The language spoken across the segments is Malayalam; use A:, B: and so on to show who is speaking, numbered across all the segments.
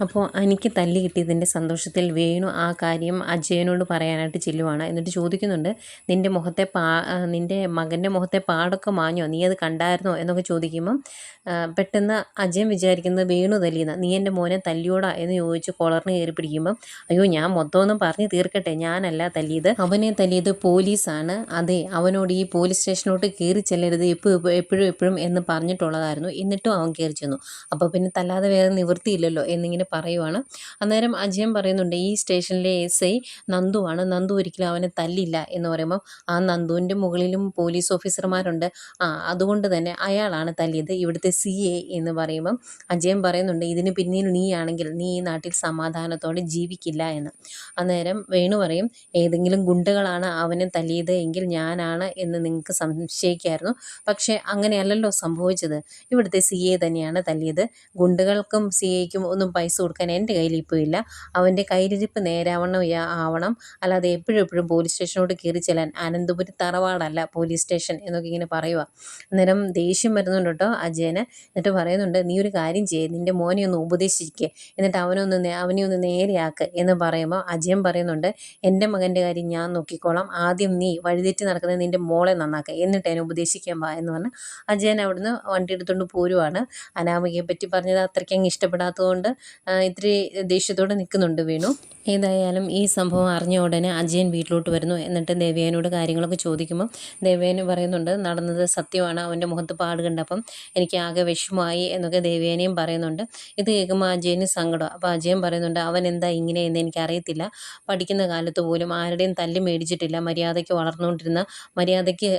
A: അപ്പോൾ എനിക്ക് തല്ലി കിട്ടിയതിന്റെ സന്തോഷത്തിൽ വേണു ആ കാര്യം അജയനോട് പറയാനായിട്ട് ചെല്ലുവാണ്. എന്നിട്ട് ചോദിക്കുന്നുണ്ട് നിന്റെ മുഖത്തെ പാ നിന്റെ മകന്റെ മുഖത്തെ പാടൊക്കെ മാഞ്ഞോ? നീ അത് കണ്ടായിരുന്നോ? എന്നൊക്കെ ചോദിക്കുമ്പം പെട്ടെന്ന് അജയൻ വിചാരിക്കുന്നത് വേണു തല്ലിയെന്ന്. നീ എന്റെ മോനെ തല്ലിയോടാ? എന്ന് ചോദിച്ച് കൊളറിന് കയറി പിടിക്കുമ്പം അയ്യോ ഞാൻ മൊത്തമൊന്നും പറഞ്ഞു തീർക്കട്ടെ. ഞാനല്ല തല്ലിയത്. അവനെ തല്ലിയത് പോലീസാണ്. അതെ അവനോട് ഈ പോലീസ് സ്റ്റേഷനോട്ട് കയറി ചെല്ലരുത്. എപ്പോഴും എപ്പോഴും എപ്പോഴും എന്ന് പറഞ്ഞിട്ടുള്ളതായിരുന്നു. എന്നിട്ടും അവൻ കയറി ചെന്നു. അപ്പോൾ പിന്നെ തല്ലാതെ വേറെ നിവൃത്തിയില്ലല്ലോ. എന്നിങ്ങനെ പറയുവാണ്. അന്നേരം അജയൻ പറയുന്നുണ്ട് ഈ സ്റ്റേഷനിലെ എസ് ഐ നന്ദുവാണ്. നന്ദു ഒരിക്കലും അവനെ തല്ലില്ല. എന്ന് പറയുമ്പോൾ ആ നന്ദുവിന്റെ മുകളിലും പോലീസ് ഓഫീസർമാരുണ്ട്. ആ അതുകൊണ്ട് തന്നെ അയാളാണ് തല്ലിയത്. ഇവിടുത്തെ സി എ എന്ന് പറയുമ്പം അജയൻ പറയുന്നുണ്ട് ഇതിന് പിന്നിൽ നീയാണെങ്കിൽ നീ ഈ നാട്ടിൽ സമാധാനത്തോടെ ജീവിക്കില്ല എന്ന്. അന്നേരം വേണു പറയും ഏതെങ്കിലും ഗുണ്ടകളാണ് അവനെ തല്ലിയത് എങ്കിൽ ഞാനാണ് എന്ന് നിങ്ങൾക്ക് സംശയിക്കായിരുന്നു. പക്ഷേ അങ്ങനെയല്ലല്ലോ സംഭവിച്ചത്. ഇവിടുത്തെ സി എ തന്നെയാണ് തല്ലിയത്. ഗുണ്ടകൾക്കും സി എക്കും ഒന്നും പൈസ കൊടുക്കാൻ എന്റെ കയ്യിൽ ഇപ്പോൾ ഇല്ല. അവന്റെ കയ്യിലിരിപ്പ് നേരാവണ്ണം ആവണം. അല്ലാതെ എപ്പോഴും എപ്പോഴും പോലീസ് സ്റ്റേഷനോട് കയറി ചെല്ലാൻ അനന്തപുരി തറവാടല്ല പോലീസ് സ്റ്റേഷൻ എന്നൊക്കെ ഇങ്ങനെ പറയുക അന്നേരം ദേഷ്യം വരുന്നുണ്ട് കേട്ടോ അജയന്. എന്നിട്ട് പറയുന്നുണ്ട് നീ ഒരു കാര്യം ചെയ്യ നിന്റെ മോനെ ഒന്ന് ഉപദേശിക്കുക എന്നിട്ട് അവനൊന്ന് അവനെ ഒന്ന് നേരെയാക്ക്. എന്ന് പറയുമ്പോൾ അജയൻ പറയുന്നുണ്ട് എന്റെ മകന്റെ കാര്യം ഞാൻ നോക്കിക്കോളാം. ആദ്യം നീ വഴിതെറ്റി നടക്കുന്ന നിന്റെ മോളെ നന്നാക്കുക എന്നിട്ട് എന്നെ ഉപദേശിക്കാൻ വാ. എന്ന് പറഞ്ഞ് അജയൻ അവിടുന്ന് വണ്ടി എടുത്തുകൊണ്ട് പോരുവാണ്. അനാമികയെ പറ്റി പറഞ്ഞത് അത്രയ്ക്ക് അങ്ങ് ഇഷ്ടപ്പെടാത്തതുകൊണ്ട് ഇത്തിരി ദേഷ്യത്തോടെ നിൽക്കുന്നുണ്ട് വേണു. ഏതായാലും ഈ സംഭവം അറിഞ്ഞ ഉടനെ അജയൻ വീട്ടിലോട്ട് വരുന്നു. എന്നിട്ട് ദേവയാനോട് കാര്യങ്ങളൊക്കെ ചോദിക്കുമ്പോൾ ദേവയാനി പറയുന്നുണ്ട് നടന്നത് സത്യമാണ്. അവന്റെ മുഖത്ത് പാട് കണ്ടപ്പം എനിക്ക് ആകെ വിഷമമായി എന്നൊക്കെ ദേവയാനിയും പറയുന്നുണ്ട്. ഇത് കേൾക്കുമ്പോൾ അജയന് സങ്കടം. അപ്പോൾ അജയൻ പറയുന്നുണ്ട് അവൻ എന്താ ഇങ്ങനെ എന്ന് എനിക്കറിയത്തില്ല. പഠിക്കുന്ന കാലത്ത് പോലും ആരുടെയും തല്ല് മേടിച്ചിട്ടില്ല. മര്യാദയ്ക്ക് വളർന്നുകൊണ്ടിരുന്ന മര്യാദയ്ക്ക്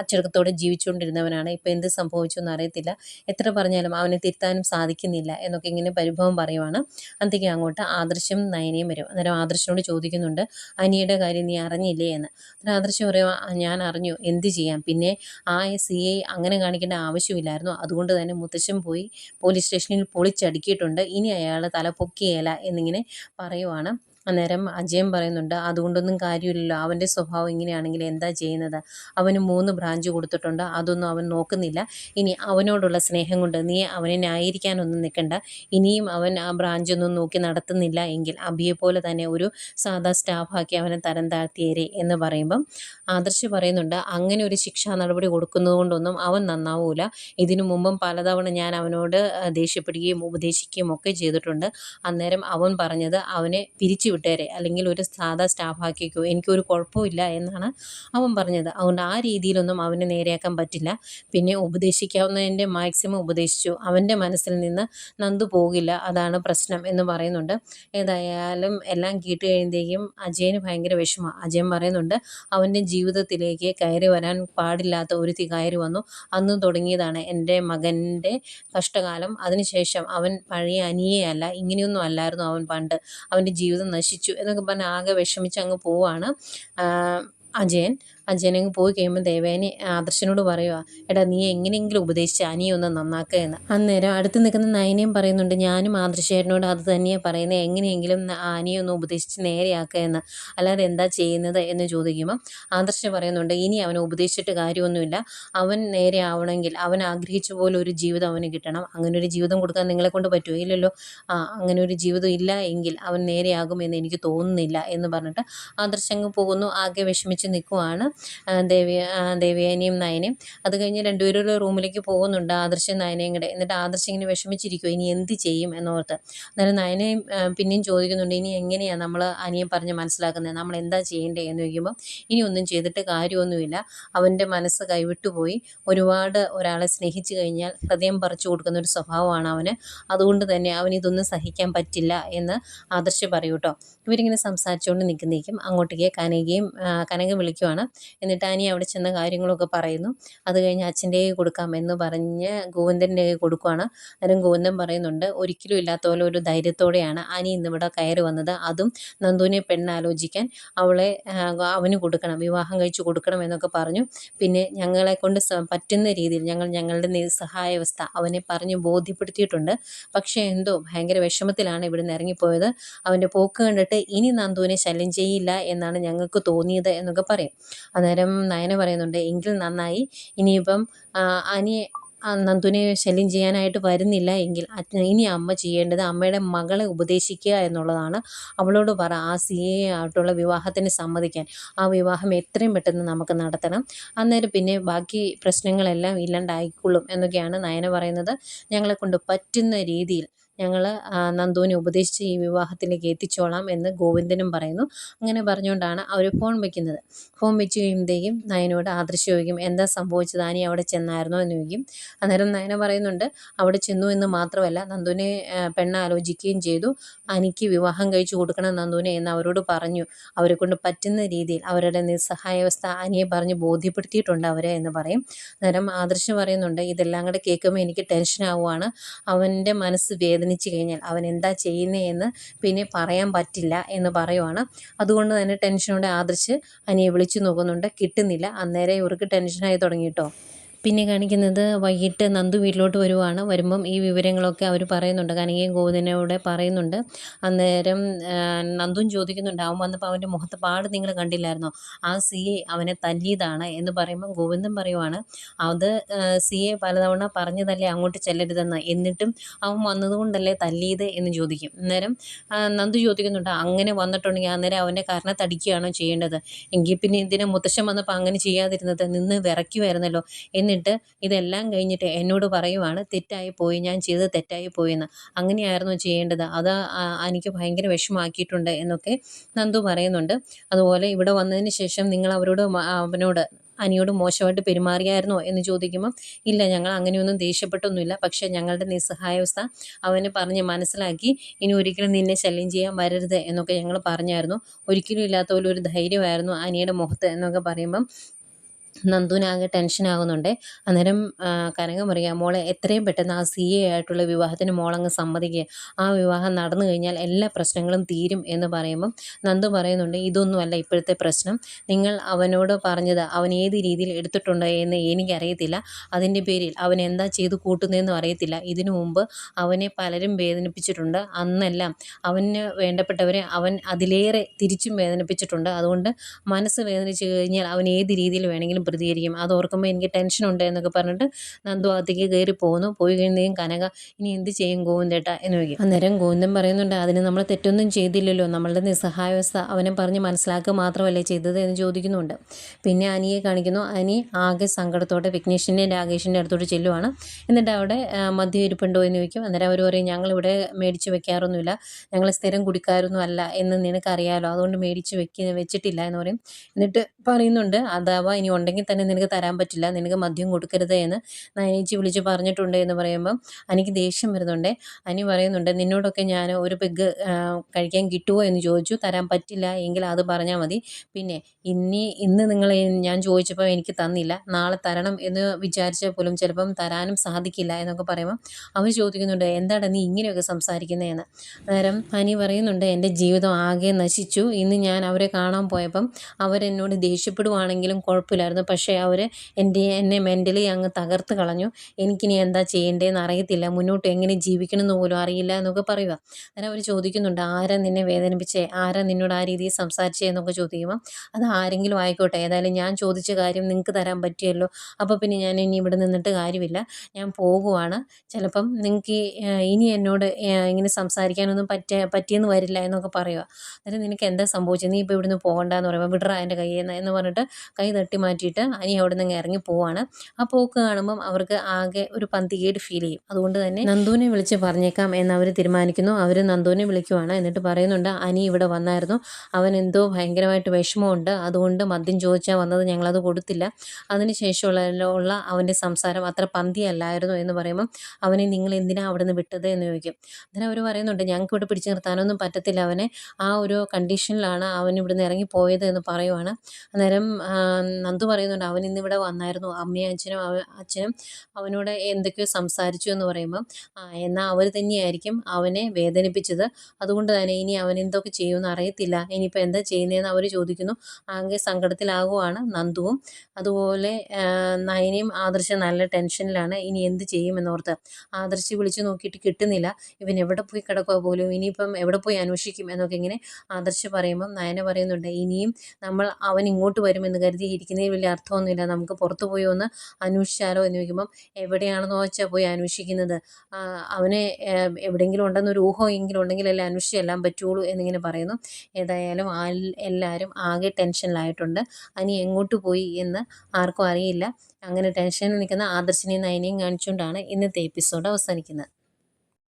A: അച്ചടക്കത്തോടെ ജീവിച്ചുകൊണ്ടിരുന്നവനാണ്. ഇപ്പോൾ എന്ത് സംഭവിച്ചു എന്ന് അറിയത്തില്ല. എത്ര പറഞ്ഞാലും അവനെ തിരുത്താനും സാധിക്കുന്നില്ല എന്നൊക്കെ ഇങ്ങനെ പരിഭവം പറയുവാണ് അന്തിക്ക് അങ്ങോട്ട് ആദർശം നയനയും വരും. അന്നേരം ആദർശനോട് ചോദിക്കുന്നുണ്ട് അനിയുടെ കാര്യം നീ അറിഞ്ഞില്ലേ? എന്ന്. അന്നേരം ആദർശം പറയും ഞാൻ അറിഞ്ഞു. എന്ത് ചെയ്യാം? പിന്നെ ആ സി ഐ അങ്ങനെ കാണിക്കേണ്ട ആവശ്യമില്ലായിരുന്നു. അതുകൊണ്ട് തന്നെ മുത്തശ്ശൻ പോയി പോലീസ് സ്റ്റേഷനിൽ പൊളിച്ചടുക്കിയിട്ടുണ്ട്. ഇനി അയാൾ തല പൊക്കിയേല എന്നിങ്ങനെ പറയുവാണ്. അന്നേരം അജയൻ പറയുന്നുണ്ട് അതുകൊണ്ടൊന്നും കാര്യമില്ലല്ലോ. അവന്റെ സ്വഭാവം ഇങ്ങനെയാണെങ്കിൽ എന്താ ചെയ്യുന്നത്? അവന് മൂന്ന് ബ്രാഞ്ച് കൊടുത്തിട്ടുണ്ട്. അതൊന്നും അവൻ നോക്കുന്നില്ല. ഇനി അവനോടുള്ള സ്നേഹം കൊണ്ട് നീ അവനെ ന്യായീകരിക്കാനൊന്നും നിൽക്കണ്ട. ഇനിയും അവൻ ആ ബ്രാഞ്ചൊന്നും നോക്കി നടത്തുന്നില്ല എങ്കിൽ അബിയെ പോലെ തന്നെ ഒരു സാധാ സ്റ്റാഫാക്കി അവനെ തരം താഴ്ത്തിയേരെ എന്ന് പറയുമ്പം ആദർശ് പറയുന്നുണ്ട് അങ്ങനെ ഒരു ശിക്ഷാ നടപടി കൊടുക്കുന്നതുകൊണ്ടൊന്നും അവൻ നന്നാവൂല. ഇതിനു മുമ്പും പലതവണ ഞാൻ അവനോട് ദേഷ്യപ്പെടുകയും ഉപദേശിക്കുകയും ഒക്കെ ചെയ്തിട്ടുണ്ട്. അന്നേരം അവൻ പറഞ്ഞത് അവനെ പിരിച്ചു വിട്ടേരെ അല്ലെങ്കിൽ ഒരു സാധാ സ്റ്റാഫാക്കിക്കോ എനിക്കൊരു കുഴപ്പമില്ല എന്നാണ് അവൻ പറഞ്ഞത്. അതുകൊണ്ട് ആ രീതിയിലൊന്നും അവനെ നേരെയാക്കാൻ പറ്റില്ല. പിന്നെ ഉപദേശിക്കാവുന്നതിന്റെ മാക്സിമം ഉപദേശിച്ചു. അവന്റെ മനസ്സിൽ നിന്ന് നന്ദു പോകില്ല അതാണ് പ്രശ്നം എന്ന് പറയുന്നുണ്ട്. ഏതായാലും എല്ലാം കേട്ട് കഴിയുമ്പോഴേക്കും അജയന് ഭയങ്കര വിഷമമാണ് അജയൻ പറയുന്നുണ്ട് അവന്റെ ജീവിതത്തിലേക്ക് കയറി വരാൻ പാടില്ലാത്ത ഒരു തികാരി വന്നു. അന്ന് തുടങ്ങിയതാണ് എന്റെ മകന്റെ കഷ്ടകാലം. അതിനുശേഷം അവൻ പഴയ അനിയയല്ല ഇങ്ങനെയൊന്നും അല്ലായിരുന്നു അവൻ പണ്ട്. അവന്റെ ജീവിതം നശിച്ചു എന്നൊക്കെ പറഞ്ഞ് ആകെ വിഷമിച്ച് അങ്ങ് പോവാണ്. അജയൻ. അങ്ങ് പോയി കഴിയുമ്പോൾ ദേവേനെ ആദർശനോട് പറയുക എടാ നീ എങ്ങനെയെങ്കിലും ഉപദേശിച്ച് അനിയെ ഒന്ന് നന്നാക്കുക എന്ന്. അന്നേരം അടുത്ത് നിൽക്കുന്ന നയനയും പറയുന്നുണ്ട് ഞാനും ആദർശേട്ടനോട് അത് തന്നെയാണ് പറയുന്നത് എങ്ങനെയെങ്കിലും ആനിയെ ഒന്ന് ഉപദേശിച്ച് നേരെയാക്കുക എന്ന്. അല്ലാതെ എന്താ ചെയ്യുന്നത് എന്ന് ചോദിക്കുമ്പോൾ ആദർശ പറയുന്നുണ്ട് ഇനി അവനെ ഉപദേശിച്ചിട്ട് കാര്യമൊന്നുമില്ല. അവൻ നേരെ ആവണമെങ്കിൽ അവൻ ആഗ്രഹിച്ച പോലെ ഒരു ജീവിതം അവന് കിട്ടണം. അങ്ങനെ ഒരു ജീവിതം കൊടുക്കാൻ നിങ്ങളെ കൊണ്ട് പറ്റുമോ ഇല്ലല്ലോ. ആ അങ്ങനെ ഒരു ജീവിതം ഇല്ല എങ്കിൽ അവൻ നേരെയാകുമെന്ന് എനിക്ക് തോന്നുന്നില്ല എന്ന് പറഞ്ഞിട്ട് ആദർശങ്ങ് പോകുന്നു ആകെ വിഷമിച്ച് നിൽക്കുവാണ്. ദേവി ദേവയാനിയും നയനയും. അത് കഴിഞ്ഞ് രണ്ടുപേരും റൂമിലേക്ക് പോകുന്നുണ്ട്. ആദർശം നയനയും കൂടെ. എന്നിട്ട് ആദർശം ഇങ്ങനെ വിഷമിച്ചിരിക്കും ഇനി എന്ത് ചെയ്യും എന്നോർത്ത്. അന്നേരം നയനയും പിന്നെയും ചോദിക്കുന്നുണ്ട് ഇനി എങ്ങനെയാണ് നമ്മൾ അനിയെ പറഞ്ഞ് മനസ്സിലാക്കുന്നത് നമ്മൾ എന്താ ചെയ്യേണ്ടത് എന്ന് ചോദിക്കുമ്പോൾ ഇനി ഒന്നും ചെയ്തിട്ട് കാര്യമൊന്നുമില്ല. അവന്റെ മനസ്സ് കൈവിട്ടുപോയി ഒരുപാട് ഒരാളെ സ്നേഹിച്ചു കഴിഞ്ഞാൽ ഹൃദയം പറിച്ചു കൊടുക്കുന്ന ഒരു സ്വഭാവമാണ് അവന്. അതുകൊണ്ട് തന്നെ അവൻ ഇതൊന്നും സഹിക്കാൻ പറ്റില്ല എന്ന് ആദർശ് പറയൂട്ടോ. ഇവരിങ്ങനെ സംസാരിച്ചുകൊണ്ട് നിൽക്കുന്നേക്കും. അങ്ങോട്ടേക്ക് കനകയും കനകം കനക വിളിക്കുവാണ്. എന്നിട്ട് ആനി അവിടെ ചെന്ന കാര്യങ്ങളൊക്കെ പറയുന്നു. അത് കഴിഞ്ഞ് അച്ഛന്റെ കൈ കൊടുക്കാം എന്ന് പറഞ്ഞ് ഗോവിന്ദന്റെ കൈ കൊടുക്കുവാണ്. അന്നേരം ഗോവിന്ദൻ പറയുന്നുണ്ട് ഒരിക്കലും ഇല്ലാത്ത പോലെ ഒരു ധൈര്യത്തോടെയാണ് ആനി ഇന്നിവിടെ കയറി വന്നത്. അതും നന്ദുവിനെ പെണ്ണാലോചിക്കാൻ അവളെ അവന് കൊടുക്കണം വിവാഹം കഴിച്ച് കൊടുക്കണം എന്നൊക്കെ പറഞ്ഞു. പിന്നെ ഞങ്ങളെ കൊണ്ട് പറ്റുന്ന രീതിയിൽ ഞങ്ങൾ ഞങ്ങളുടെ നിസ്സഹായാവസ്ഥ അവനെ പറഞ്ഞ് ബോധ്യപ്പെടുത്തിയിട്ടുണ്ട്. പക്ഷേ എന്തോ ഭയങ്കര വിഷമത്തിലാണ് ഇവിടുന്ന് ഇറങ്ങിപ്പോയത്. അവന്റെ പോക്ക് കണ്ടിട്ട് ഇനി നന്ദുവിനെ ശല്യം ചെയ്യില്ല എന്നാണ് ഞങ്ങൾക്ക് തോന്നിയത് എന്നൊക്കെ പറയും. അന്നേരം നയന പറയുന്നുണ്ട് എങ്കിൽ നന്നായി. ഇനിയിപ്പം അനി നന്ദുനെ ശല്യം ചെയ്യാനായിട്ട് വരുന്നില്ല എങ്കിൽ ഇനി അമ്മ ചെയ്യേണ്ടത് അമ്മയുടെ മകളെ ഉപദേശിക്കുക എന്നുള്ളതാണ് അവളോട് പറ ആ സി ആയിട്ടുള്ള വിവാഹത്തിന് സമ്മതിക്കാൻ. ആ വിവാഹം എത്രയും പെട്ടെന്ന് നമുക്ക് നടത്തണം. അന്നേരം പിന്നെ ബാക്കി പ്രശ്നങ്ങളെല്ലാം ഇല്ലാണ്ടായിക്കൊള്ളും എന്നൊക്കെയാണ് നയന പറയുന്നത്. ഞങ്ങളെ കൊണ്ട് പറ്റുന്ന രീതിയിൽ ഞങ്ങൾ നന്ദുവിനെ ഉപദേശിച്ച് ഈ വിവാഹത്തിലേക്ക് എത്തിച്ചോളാം എന്ന് ഗോവിന്ദനും പറയുന്നു. അങ്ങനെ പറഞ്ഞുകൊണ്ടാണ് അവർ ഫോൺ വയ്ക്കുന്നത് ഫോൺ വെച്ച് കഴിയുമ്പോഴത്തേക്കും നയനോട് ആദർശ ചോദിക്കും എന്താ സംഭവിച്ചത്? ആനി അവിടെ ചെന്നായിരുന്നോ? എന്ന് ചോദിക്കും. അന്നേരം നയന പറയുന്നുണ്ട് അവിടെ ചെന്നു എന്ന് മാത്രമല്ല നന്ദുവിനെ പെണ്ണ് ആലോചിക്കുകയും ചെയ്തു. അനിക്ക് വിവാഹം കഴിച്ചു കൊടുക്കണം നന്ദുവിനെ എന്ന് അവരോട് പറഞ്ഞു. അവരെ കൊണ്ട് പറ്റുന്ന രീതിയിൽ അവരുടെ നിസ്സഹായാവസ്ഥ അനിയെ പറഞ്ഞ് ബോധ്യപ്പെടുത്തിയിട്ടുണ്ട് അവരെ എന്ന് പറയും. അന്നേരം ആദർശ് പറയുന്നുണ്ട് ഇതെല്ലാം കൂടെ കേൾക്കുമ്പോൾ എനിക്ക് ടെൻഷൻ ആവുകയാണ് അവന്റെ മനസ്സ് വേദനിച്ച് കഴിഞ്ഞാൽ അവൻ എന്താ ചെയ്യുന്നതെന്ന് പിന്നെ പറയാൻ പറ്റില്ല എന്ന് പറയുവാണ്. അതുകൊണ്ട് തന്നെ ടെൻഷനോടെ ആദർശ് അനിയെ വിളിച്ചു നോക്കുന്നുണ്ട്. കിട്ടുന്നില്ല. അന്നേരം ഇവർക്ക് ടെൻഷനായി തുടങ്ങി കേട്ടോ പിന്നെ കാണിക്കുന്നത് വൈകിട്ട് നന്ദു വീട്ടിലോട്ട് വരുവാണ്. വരുമ്പം ഈ വിവരങ്ങളൊക്കെ അവർ പറയുന്നുണ്ട്. കനകയും ഗോവിന്ദനോടെ പറയുന്നുണ്ട്. അന്നേരം നന്ദും ചോദിക്കുന്നുണ്ട്. അവൻ വന്നപ്പോൾ അവന്റെ മുഖത്ത് പാട് നിങ്ങൾ കണ്ടില്ലായിരുന്നോ? ആ സി എ അവനെ തല്ലിയതാണ് എന്ന് പറയുമ്പം ഗോവിന്ദൻ പറയുവാണ് അത് സി എ പലതവണ പറഞ്ഞതല്ലേ അങ്ങോട്ട് ചെല്ലരുതെന്ന്? എന്നിട്ടും അവൻ വന്നതുകൊണ്ടല്ലേ തല്ലിയത്? എന്ന് ചോദിക്കും. അന്നേരം നന്ദു ചോദിക്കുന്നുണ്ട് അങ്ങനെ വന്നിട്ടുണ്ടെങ്കിൽ അന്നേരം അവന്റെ കരണത്തടിക്കുകയാണോ ചെയ്യേണ്ടത്? എങ്കിൽ പിന്നെ ഇതിനെ മുത്തശ്ശൻ വന്നപ്പോൾ അങ്ങനെ ചെയ്യാതിരുന്നത്? നിന്ന് വിറയ്ക്കുമായിരുന്നല്ലോ എന്നിട്ട് ഇതെല്ലാം കഴിഞ്ഞിട്ട് എന്നോട് പറയുവാണ് തെറ്റായി പോയി ഞാൻ ചെയ്തത് തെറ്റായി പോയെന്ന് അങ്ങനെയായിരുന്നു ചെയ്യേണ്ടത്. അത് എനിക്ക് ഭയങ്കര വിഷമാക്കിയിട്ടുണ്ട് എന്നൊക്കെ നന്ദു പറയുന്നുണ്ട്. അതുപോലെ ഇവിടെ വന്നതിന് ശേഷം നിങ്ങൾ അവരോട് അവനോട് അനിയോട് മോശമായിട്ട് പെരുമാറിയായിരുന്നോ എന്ന് ചോദിക്കുമ്പോൾ ഇല്ല ഞങ്ങൾ അങ്ങനെയൊന്നും ദേഷ്യപ്പെട്ടൊന്നുമില്ല. പക്ഷേ ഞങ്ങളുടെ നിസ്സഹായാവസ്ഥ അവനെ പറഞ്ഞ് മനസ്സിലാക്കി. ഇനി ഒരിക്കലും നിന്നെ ശല്യം ചെയ്യാൻ വരരുത് എന്നൊക്കെ ഞങ്ങൾ പറഞ്ഞായിരുന്നു. ഒരിക്കലും ഇല്ലാത്ത പോലെ ഒരു ധൈര്യമായിരുന്നു അനിയുടെ മുഖത്ത് എന്നൊക്കെ പറയുമ്പം നന്ദുവിനാകെ ടെൻഷനാകുന്നുണ്ട്. അന്നേരം കനകം പറയുക പറയാം മോളെ എത്രയും പെട്ടെന്ന് ആ സി എ ആയിട്ടുള്ള വിവാഹത്തിന് മോളങ്ങ് സമ്മതിക്കുക ആ വിവാഹം നടന്നു കഴിഞ്ഞാൽ എല്ലാ പ്രശ്നങ്ങളും തീരും എന്ന് പറയുമ്പം നന്ദു പറയുന്നുണ്ട് ഇതൊന്നുമല്ല ഇപ്പോഴത്തെ പ്രശ്നം. നിങ്ങൾ അവനോട് പറഞ്ഞത് അവൻ ഏത് രീതിയിൽ എടുത്തിട്ടുണ്ട് എന്ന് എനിക്കറിയത്തില്ല. അതിന്റെ പേരിൽ അവൻ എന്താ ചെയ്ത് കൂട്ടുന്നതെന്നും അറിയത്തില്ല. ഇതിനു മുമ്പ് അവനെ പലരും വേദനിപ്പിച്ചിട്ടുണ്ട്. അന്നെല്ലാം അവന് വേണ്ടപ്പെട്ടവരെ അവൻ അതിലേറെ തിരിച്ചും വേദനിപ്പിച്ചിട്ടുണ്ട്. അതുകൊണ്ട് മനസ്സ് വേദനിച്ചു കഴിഞ്ഞാൽ അവൻ ഏത് രീതിയിൽ വേണമെങ്കിലും പ്രതികരിക്കും. അത് ഓർക്കുമ്പോൾ എനിക്ക് ടെൻഷനുണ്ട് എന്നൊക്കെ പറഞ്ഞിട്ട് നന്ദു അകത്തേക്ക് കയറി പോകുന്നു പോയി കഴിഞ്ഞാൽ കനക ഇനി എന്ത് ചെയ്യും ഗോവിന്ദേട്ട? എന്ന് ചോദിക്കും. അന്നേരം ഗോവിന്ദൻ പറയുന്നുണ്ട് അതിന് നമ്മൾ തെറ്റൊന്നും ചെയ്തില്ലല്ലോ. നമ്മളുടെ നിസ്സഹായാവസ്ഥ അവനെ പറഞ്ഞ് മനസ്സിലാക്കുക മാത്രമല്ലേ ചെയ്തത് എന്ന് ചോദിക്കുന്നുണ്ട്. പിന്നെ അനിയെ കാണിക്കുന്നു അനി ആകെ സങ്കടത്തോടെ വിഘ്നേഷിന്റെ രാകേഷിന്റെ അടുത്തോട്ട് ചെല്ലുവാണ്. എന്നിട്ട് അവിടെ മദ്യം ഇരിപ്പുണ്ടോ എന്ന് ചോദിക്കും. അന്നേരം അവർ പറയും ഞങ്ങളിവിടെ മേടിച്ച് വെക്കാറൊന്നുമില്ല. ഞങ്ങൾ സ്ഥിരം കുടിക്കാറൊന്നും അല്ല എന്ന് നിനക്കറിയാലോ. അതുകൊണ്ട് മേടിച്ച് വെക്ക വെച്ചിട്ടില്ല എന്ന് പറയും. എന്നിട്ട് പറയുന്നുണ്ട് അഥവാ ഇനി ഉണ്ടെങ്കിൽ തന്നെ നിനക്ക് തരാൻ പറ്റില്ല നിനക്ക് മദ്യം കൊടുക്കരുത് എന്ന് നയനേച്ചി വിളിച്ച് പറഞ്ഞിട്ടുണ്ട് എന്ന് പറയുമ്പം അനിക്ക് ദേഷ്യം വരുന്നുണ്ട്. അനി പറയുന്നുണ്ട് നിന്നോടൊക്കെ ഞാൻ ഒരു പെഗ് കഴിക്കാൻ കിട്ടുമോ എന്ന് ചോദിച്ചു. തരാൻ പറ്റില്ല എങ്കിൽ അത് പറഞ്ഞാൽ മതി. പിന്നെ ഇനി ഇന്ന് നിങ്ങൾ ഞാൻ ചോദിച്ചപ്പോൾ എനിക്ക് തന്നില്ല. നാളെ തരണം എന്ന് വിചാരിച്ചാൽ പോലും ചിലപ്പം തരാനും സാധിക്കില്ല എന്നൊക്കെ പറയുമ്പോൾ അവർ ചോദിക്കുന്നുണ്ട് എന്താണ് നീ ഇങ്ങനെയൊക്കെ സംസാരിക്കുന്നതെന്ന് നേരം അനി പറയുന്നുണ്ട് എന്റെ ജീവിതം ആകെ നശിച്ചു. ഇന്ന് ഞാൻ അവരെ കാണാൻ പോയപ്പം അവരെന്നോട് ദേഷ്യപ്പെടുവാണെങ്കിലും കുഴപ്പമില്ലായിരുന്നു. പക്ഷേ അവർ എന്റെ എന്നെ മെന്റലി അങ്ങ് തകർത്ത് കളഞ്ഞു. എനിക്കിനി എന്താ ചെയ്യേണ്ടതെന്ന് അറിയത്തില്ല. മുന്നോട്ട് എങ്ങനെ ജീവിക്കണം എന്ന് പോലും അറിയില്ല എന്നൊക്കെ പറയുക. അങ്ങനെ അവർ ചോദിക്കുന്നുണ്ട് ആരാ നിന്നെ വേദനിപ്പിച്ചേ? ആരാ നിന്നോട് ആ രീതിയിൽ സംസാരിച്ചേ? എന്നൊക്കെ ചോദിക്കുമ്പോൾ അത് ആരെങ്കിലും ആയിക്കോട്ടെ. ഏതായാലും ഞാൻ ചോദിച്ച കാര്യം നിങ്ങൾക്ക് തരാൻ പറ്റിയല്ലോ അപ്പോൾ പിന്നെ ഞാൻ ഇനി ഇവിടെ നിന്നിട്ട് കാര്യമില്ല. ഞാൻ പോകുവാണ്. ചിലപ്പം നിങ്ങൾക്ക് ഇനി എന്നോട് ഇങ്ങനെ സംസാരിക്കാനൊന്നും പറ്റ പറ്റിയെന്ന് വരില്ല എന്നൊക്കെ പറയുക. അന്നേരം നിനക്ക് എന്താ സംഭവിച്ചത് നീ ഇപ്പോൾ ഇവിടുന്ന് പോകണ്ടെന്ന് പറയുമ്പോൾ വിടറ എന്റെ നിന്ന് എന്ന് പറഞ്ഞിട്ട് കൈ തട്ടി മാറ്റിയിട്ട് അനി അവിടെ നിന്ന് ഇറങ്ങി പോവാണ്. ആ പോക്ക് കാണുമ്പം അവർക്ക് ആകെ ഒരു പന്തികേട് ഫീൽ ചെയ്യും. അതുകൊണ്ട് തന്നെ നന്ദുവിനെ വിളിച്ച് പറഞ്ഞേക്കാം എന്ന് അവർ തീരുമാനിക്കുന്നു. അവർ നന്ദുവിനെ വിളിക്കുവാണ്. എന്നിട്ട് പറയുന്നുണ്ട് അനി ഇവിടെ വന്നായിരുന്നു. അവൻ എന്തോ ഭയങ്കരമായിട്ട് വിഷമമുണ്ട്. അതുകൊണ്ട് മദ്യം ചോദിച്ചാൽ വന്നത് ഞങ്ങളത് കൊടുത്തില്ല. അതിന് ശേഷമുള്ള ഉള്ള അവന്റെ സംസാരം അത്ര പന്തിയല്ലായിരുന്നു എന്ന് പറയുമ്പം അവനെ നിങ്ങൾ എന്തിനാണ് അവിടെ നിന്ന് വിട്ടത്? എന്ന് ചോദിക്കും. അന്നേരം അവർ പറയുന്നുണ്ട് ഞങ്ങൾക്ക് ഇവിടെ പിടിച്ചു നിർത്താനൊന്നും പറ്റത്തില്ല അവനെ. ആ ഒരു കണ്ടീഷനിലാണ് അവൻ ഇവിടുന്ന് ഇറങ്ങി പോയത് എന്ന് പറയുവാണ്. അന്നേരം നന്ദു പറയുന്നു പറയുന്നുണ്ട്. അവൻ ഇന്നിവിടെ വന്നായിരുന്നു. അമ്മയും അച്ഛനും അവ അച്ഛനും അവനോട് എന്തൊക്കെയോ സംസാരിച്ചു എന്ന് പറയുമ്പം എന്നാൽ അവർ തന്നെയായിരിക്കും അവനെ വേദനിപ്പിച്ചത്. അതുകൊണ്ട് തന്നെ ഇനി അവൻ എന്തൊക്കെ ചെയ്യുമെന്ന് അറിയത്തില്ല. ഇനിയിപ്പോൾ എന്താ ചെയ്യുന്നതെന്ന് അവർ ചോദിക്കുന്നു. ആകെ സങ്കടത്തിലാകുവാണ് നന്ദുവും. അതുപോലെ നയനയും ആദർശ നല്ല ടെൻഷനിലാണ്. ഇനി എന്ത് ചെയ്യുമെന്നോർത്ത് ആദർശ് വിളിച്ചു നോക്കിയിട്ട് കിട്ടുന്നില്ല. ഇവൻ എവിടെ പോയി കിടക്കുക പോലും? ഇനിയിപ്പം എവിടെ പോയി അന്വേഷിക്കും എന്നൊക്കെ ഇങ്ങനെ ആദർശ് പറയുമ്പം നയന പറയുന്നുണ്ട്. ഇനിയും നമ്മൾ അവൻ ഇങ്ങോട്ട് വരുമെന്ന് കരുതി ഇരിക്കുന്നതിൽ വലിയ അർത്ഥമൊന്നുമില്ല. നമുക്ക് പുറത്തു പോയി ഒന്ന് അന്വേഷിച്ചാലോ എന്ന് ചോദിക്കുമ്പം എവിടെയാണെന്ന് വെച്ചാൽ പോയി അന്വേഷിക്കുന്നത്? അവനെ എവിടെയെങ്കിലും ഉണ്ടെന്നൊരു ഊഹമെങ്കിലും ഉണ്ടെങ്കിലല്ലേ അന്വേഷിച്ചെല്ലാം പറ്റുള്ളൂ എന്നിങ്ങനെ പറയുന്നു. ഏതായാലും എല്ലാവരും ആകെ ടെൻഷനിലായിട്ടുണ്ട്. അനി എങ്ങോട്ട് പോയി എന്ന് ആർക്കും അറിയില്ല. അങ്ങനെ ടെൻഷനിൽ നിൽക്കുന്ന ആദർശിനെയും നയനെയും കാണിച്ചുകൊണ്ടാണ് ഇന്നത്തെ എപ്പിസോഡ് അവസാനിക്കുന്നത്.